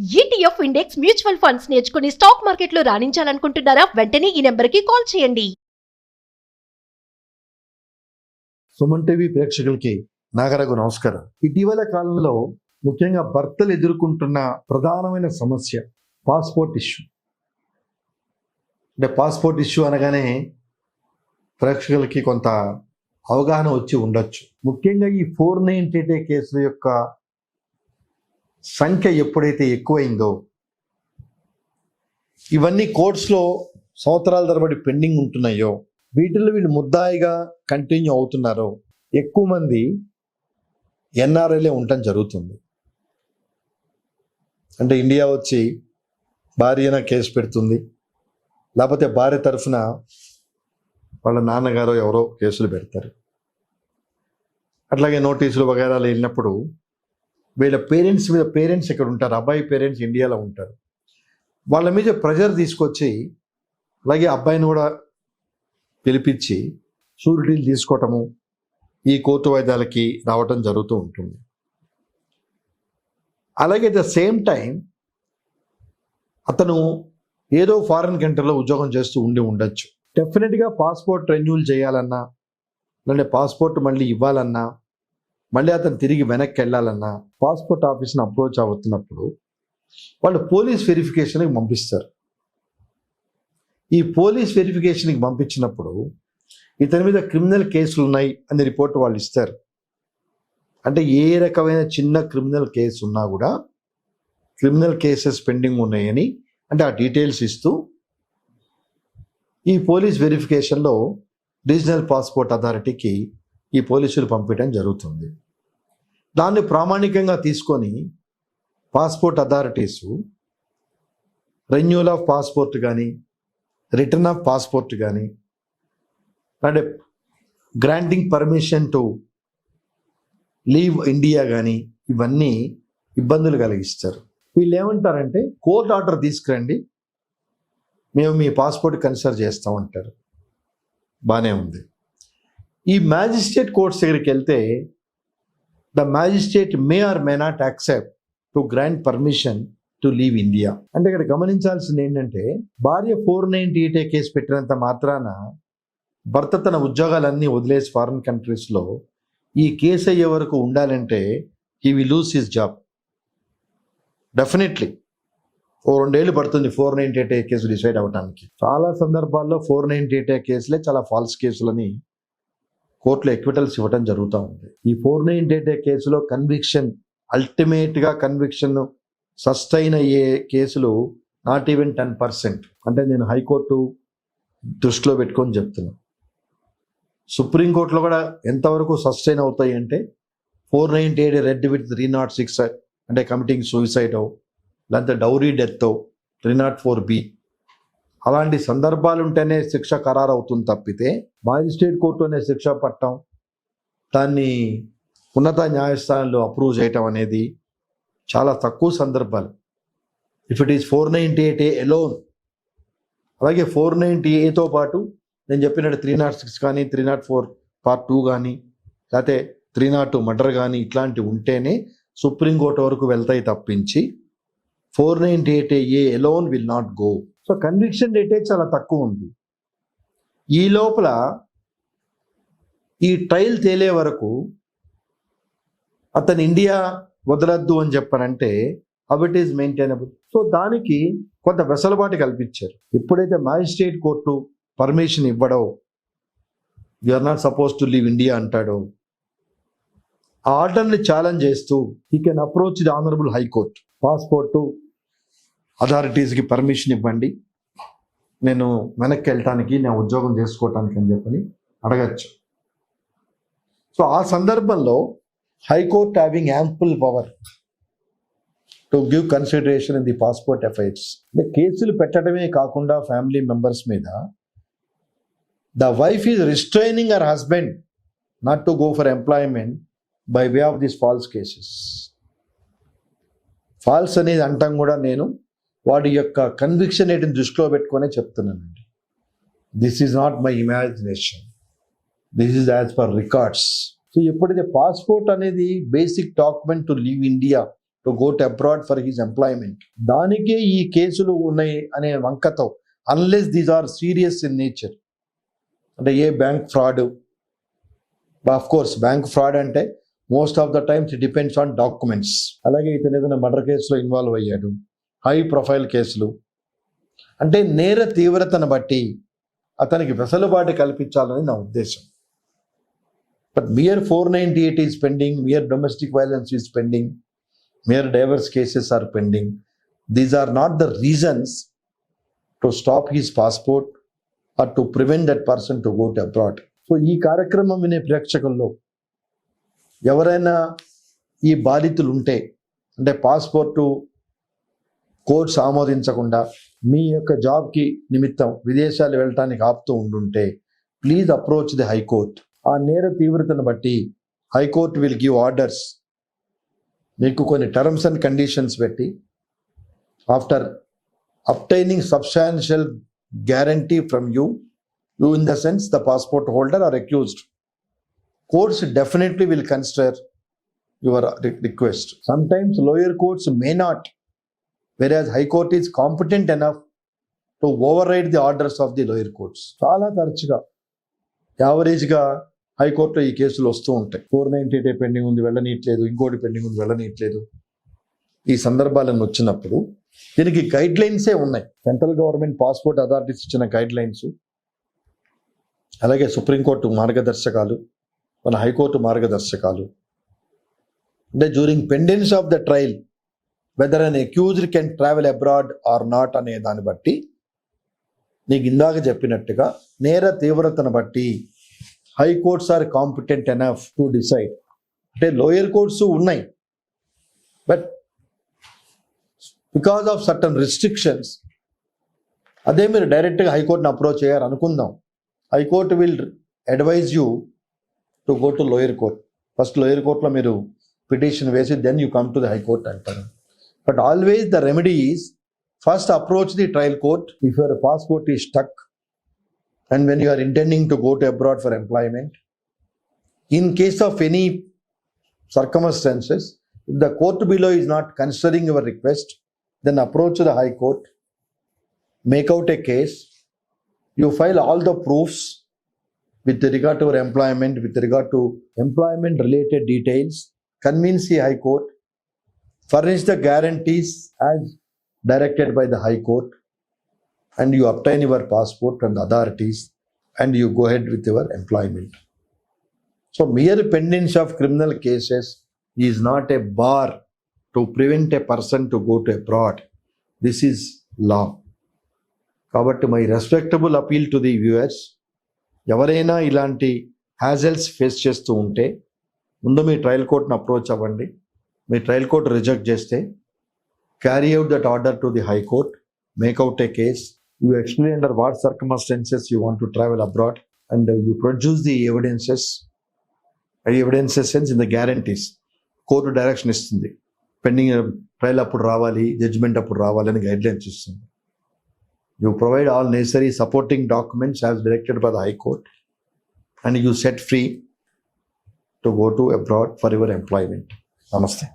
ETF index mutual funds నేర్చుకుని stock మార్కెట్లో రాణించాలనుకుంటున్నారా? వెంటనే ఈ నెంబర్కి కాల్ చేయండి. సుమన్ టీవీ ప్రేక్షకులకి నాగరకు నమస్కారం. ఇటీవల కాలంలో ముఖ్యంగా భర్తలు ఎదుర్కొంటున్న ప్రధానమైన సమస్య పాస్పోర్ట్ ఇష్యూ. అంటే పాస్పోర్ట్ ఇష్యూ అనగానే ప్రేక్షకులకి కొంత అవగాహన వచ్చి ఉండొచ్చు. ముఖ్యంగా ఈ ఫోర్ నైన్టీ కేసుల యొక్క సంఖ్య ఎప్పుడైతే ఎక్కువైందో ఇవన్నీ కోర్ట్స్లో సంవత్సరాల తరబడి పెండింగ్ ఉంటున్నాయో వీటిల్లో వీళ్ళు ముద్దాయిగా కంటిన్యూ అవుతున్నారో ఎక్కువ మంది ఎన్ఆర్ఐలే ఉండటం జరుగుతుంది. అంటే ఇండియా వచ్చి భార్యన కేసు పెడుతుంది. లేకపోతే భార్య తరఫున వాళ్ళ నాన్నగారు ఎవరో కేసులు పెడతారు. అట్లాగే నోటీసులు వగైరాలు వెళ్ళినప్పుడు వీళ్ళ పేరెంట్స్ మీద పేరెంట్స్ ఇక్కడ ఉంటారు? అబ్బాయి పేరెంట్స్ ఇండియాలో ఉంటారు. వాళ్ళ మీద ప్రెజర్ తీసుకొచ్చి అలాగే అబ్బాయిని కూడా పిలిపించి షూరిటీలు తీసుకోవటము ఈ కోర్టు వైద్యాలకి రావటం జరుగుతూ ఉంటుంది. అలాగే ద సేమ్ టైం అతను ఏదో ఫారిన్ కంట్రీలో ఉద్యోగం చేస్తూ ఉండి ఉండొచ్చు. డెఫినెట్గా పాస్పోర్ట్ రెన్యూల్ చేయాలన్నా లేదంటే పాస్పోర్ట్ మళ్ళీ ఇవ్వాలన్నా మళ్ళీ అతను తిరిగి వెనక్కి వెళ్ళాలన్నా పాస్పోర్ట్ ఆఫీస్ని అప్రోచ్ అవుతున్నప్పుడు వాళ్ళు పోలీస్ వెరిఫికేషన్కి పంపిస్తారు. ఈ పోలీస్ వెరిఫికేషన్కి పంపించినప్పుడు ఇతని మీద క్రిమినల్ కేసులు ఉన్నాయి అనే రిపోర్ట్ వాళ్ళు ఇస్తారు. అంటే ఏ రకమైన చిన్న క్రిమినల్ కేసు ఉన్నా కూడా క్రిమినల్ కేసెస్ పెండింగ్ ఉన్నాయని అంటే ఆ డీటెయిల్స్ ఇస్తూ ఈ పోలీస్ వెరిఫికేషన్లో రీజనల్ పాస్పోర్ట్ అథారిటీకి ఈ పోలీసులు పంపించడం జరుగుతుంది. దాన్ని ప్రామాణికంగా తీసుకొని passport authorities renewal of passport కానీ రిటర్న్ ఆఫ్ పాస్పోర్ట్ కానీ అంటే granting permission to leave India కానీ ఇవన్నీ ఇబ్బందులు కలిగిస్తారు. వీళ్ళు ఏమంటారంటే కోర్ట్ ఆర్డర్ తీసుకురండి మేము మీ పాస్పోర్ట్ కన్సిడర్ చేస్తామంటారు బాగానే ఉంది. ఈ మ్యాజిస్ట్రేట్ కోర్ట్స్ దగ్గరికి వెళ్తే the magistrate may or may not accept to grant permission to leave India అంటే ఇక్కడ గమనించాల్సింది ఏంటంటే భార్య ఫోర్ నైన్టీ ఎయిట్ కేసు పెట్టినంత మాత్రాన భర్త తన ఉద్యోగాలన్నీ వదిలేసి ఫారిన్ కంట్రీస్లో ఈ కేసు అయ్యే వరకు ఉండాలంటే he will lose his job definitely ఓ రెండేళ్ళు పడుతుంది four ninety eight case decide అవ్వడానికి చాలా సందర్భాల్లో ఫోర్ నైన్టీ ఎయిట్ కేసులే చాలా ఫాల్స్ కేసులని కోర్టులో ఎక్విటల్స్ ఇవ్వడం జరుగుతూ ఉంది. ఈ ఫోర్ నైన్ డేట్ కేసులో కన్విక్షన్ అల్టిమేట్గా కన్విక్షన్ సస్టైన్ అయ్యే కేసులు నాట్ ఈవెన్ టెన్ పర్సెంట్ అంటే నేను హైకోర్టు దృష్టిలో పెట్టుకొని చెప్తున్నాను సుప్రీంకోర్టులో కూడా ఎంతవరకు సస్టైన్ అవుతాయి అంటే four nine eight read with three nought six అంటే కమిటింగ్ సూసైడ్ లేకపోతే dowry death three nought four B అలాంటి సందర్భాలు ఉంటేనే శిక్ష ఖరారు అవుతుంది తప్పితే మాజిస్ట్రేట్ కోర్టు అనే శిక్ష పట్టడం దాన్ని ఉన్నత న్యాయస్థానంలో అప్రూవ్ చేయటం అనేది చాలా తక్కువ సందర్భాలు. If it is four ninety eight A alone అలాగే ఫోర్ నైంటీ ఏతో పాటు నేను చెప్పినట్టు త్రీ నాట్ సిక్స్ కానీ three nought four part two కానీ లేకపోతే త్రీ నాట్ టూ మర్డర్ కానీ ఇట్లాంటివి ఉంటేనే సుప్రీంకోర్టు వరకు వెళ్తాయి తప్పించి four ninety eight A alone will not go so conviction రేటే చాలా తక్కువ ఉంది. ఈ లోపల ఈ ట్రయల్ తేలే వరకు అతను ఇండియా వదలద్దు అని చెప్పారంటే how it is maintainable so దానికి కొంత వెసలుబాటు కల్పించారు. ఎప్పుడైతే magistrate court permission ఇవ్వడో you are not suppose to leave India అంటాడో. ఆ ఆర్డర్ని ఛాలెంజ్ చేస్తూ he can approach the honourable high court passport అథారిటీస్కి permission ఇవ్వండి. నేను వెనక్కి వెళ్ళటానికి నేను ఉద్యోగం చేసుకోవటానికి అని చెప్పని అడగచ్చు. సో ఆ సందర్భంలో high court having ample power to give consideration in the passport affairs అంటే కేసులు పెట్టడమే కాకుండా ఫ్యామిలీ మెంబర్స్ మీద the wife is restraining her husband not to go for employment by way of this false cases false అనేది అంటాం కూడా నేను. వాడి యొక్క కన్విక్షన్ రేటుని దృష్టిలో పెట్టుకునే చెప్తున్నానండి. This is not my imagination this is as per records so ఎప్పుడైతే పాస్పోర్ట్ అనేది basic document to leave India to go to abroad for his employment దానికే ఈ కేసులు ఉన్నాయి అనే వంకతో unless these are serious in nature అంటే a bank fraud of course bank fraud అంటే most of the times depends on documents అలాగే ఇతను ఏదైనా మర్డర్ కేసులో ఇన్వాల్వ్ అయ్యాడు. హై ప్రొఫైల్ కేసులు. అంటే నేర తీవ్రతను బట్టి అతనికి వెసలుబాటు కల్పించాలని నా ఉద్దేశం. But mere four ninety eight is pending mere domestic violence is pending mere divorce cases are pending these are not the reasons to stop his passport or to prevent that person to go to abroad so ఈ కార్యక్రమం వినే ప్రేక్షకుల్లో ఎవరైనా ఈ బాధితులు ఉంటే అంటే passport course ఆమోదించకుండా మీ యొక్క జాబ్కి నిమిత్తం విదేశాలు వెళ్ళటానికి ఆపుతూ ఉండుంటే ప్లీజ్ అప్రోచ్ ది హైకోర్ట్ ఆ నేర తీవ్రతను బట్టి హైకోర్ట్ విల్ గివ్ ఆర్డర్స్ మీకు కొన్ని టర్మ్స్ అండ్ కండిషన్స్ పెట్టి after obtaining substantial guarantee from you you in the sense the passport holder or accused courts definitely will consider your request sometimes lower courts may not whereas high court is competent enough to override the orders of the lower courts. చాలా తరచుగా. యావరేజ్గా హైకోర్టులో ఈ కేసులు వస్తూ ఉంటాయి. Four ninety eight pending ఉంది వెళ్ళనీయట్లేదు ఇంకోటి పెండింగ్ ఉంది వెళ్ళనీయట్లేదు. ఈ సందర్భాలను వచ్చినప్పుడు దీనికి గైడ్ లైన్సే ఉన్నాయి. సెంట్రల్ గవర్నమెంట్ పాస్పోర్ట్ అథారిటీస్ ఇచ్చిన గైడ్ లైన్స్ అలాగే సుప్రీంకోర్టు మార్గదర్శకాలు మన హైకోర్టు మార్గదర్శకాలు. అంటే during pendence of the trial whether an accused can travel abroad or not అనే దాన్ని బట్టి నీకు ఇందాక చెప్పినట్టుగా నేర తీవ్రతను బట్టి high courts are competent enough to decide అంటే లోయర్ కోర్ట్స్ ఉన్నాయి. But because of certain restrictions అదే మీరు డైరెక్ట్గా హైకోర్టుని అప్రోచ్ అయ్యారు అనుకుందాం. High court will advise you to go to lower court first lower కోర్ట్లో మీరు పిటిషన్ వేసి then you come to the high court అంటారు. But always the remedy is first approach the trial court. If your passport is stuck and when you are intending to go to abroad for employment. In case of any circumstances, if the court below is not considering your request, then approach the High Court, make out a case, you file all the proofs with regard to your employment, with regard to employment related details, convince the High Court. Furnish the guarantees as directed by the High Court, and you obtain your passport from the authorities, and you go ahead with your employment. So, mere pendence of criminal cases is not a bar to prevent a person to go to abroad. This is law. కాబట్టి my respectable appeal to the viewers ఎవరైనా ఇలాంటి హ్యాజల్స్ face చేస్తూ ఉంటే ముందు మీ trial కోర్ట్ని approach అవ్వండి మీ trial court reject చేస్తే carry out that order to the high court make out a case you explain under what circumstances you want to travel abroad and you produce the evidences evidences sense in the guarantees court direction ఇస్తుంది. Pending trial అప్పుడు రావాలి judgement అప్పుడు రావాలి అని guidelines ఇస్తుంది. You provide all necessary supporting documents as directed by the high court and you set free to go to abroad for your employment నమస్తే